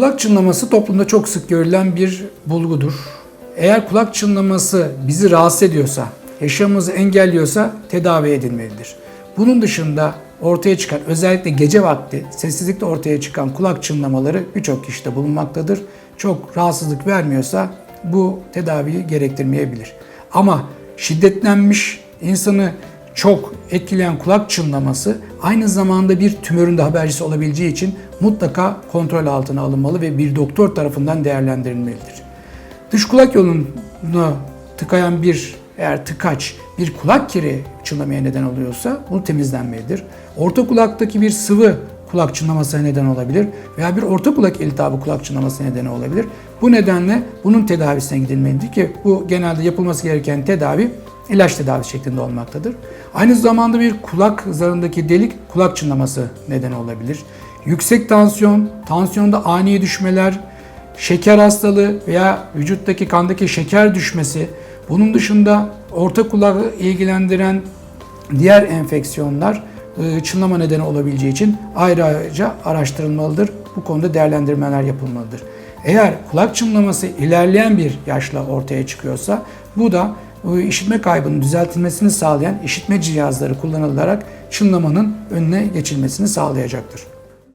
Kulak çınlaması toplumda çok sık görülen bir bulgudur. Eğer kulak çınlaması bizi rahatsız ediyorsa, yaşamımızı engelliyorsa tedavi edilmelidir. Bunun dışında ortaya çıkan özellikle gece vakti sessizlikte ortaya çıkan kulak çınlamaları birçok kişide bulunmaktadır. Çok rahatsızlık vermiyorsa bu tedaviyi gerektirmeyebilir. Ama şiddetlenmiş insanı çok etkileyen kulak çınlaması aynı zamanda bir tümörün de habercisi olabileceği için mutlaka kontrol altına alınmalı ve bir doktor tarafından değerlendirilmelidir. Dış kulak yolunu tıkayan bir eğer tıkaç bir kulak kiri çınlamaya neden oluyorsa bu temizlenmelidir. Orta kulaktaki bir sıvı kulak çınlamasına neden olabilir veya bir orta kulak iltihabı kulak çınlamasına neden olabilir. Bu nedenle bunun tedavisine gidilmelidir ki bu genelde yapılması gereken tedavi ilaç tedavisi şeklinde olmaktadır. Aynı zamanda bir kulak zarındaki delik kulak çınlaması neden olabilir. Yüksek tansiyon, tansiyonda ani düşmeler, şeker hastalığı veya vücuttaki kandaki şeker düşmesi, bunun dışında orta kulağı ilgilendiren diğer enfeksiyonlar e, çınlama nedeni olabileceği için ayrıca araştırılmalıdır. Bu konuda değerlendirmeler yapılmalıdır. Eğer kulak çınlaması ilerleyen bir yaşla ortaya çıkıyorsa bu da işitme kaybının düzeltilmesini sağlayan işitme cihazları kullanılarak çınlamanın önüne geçilmesini sağlayacaktır.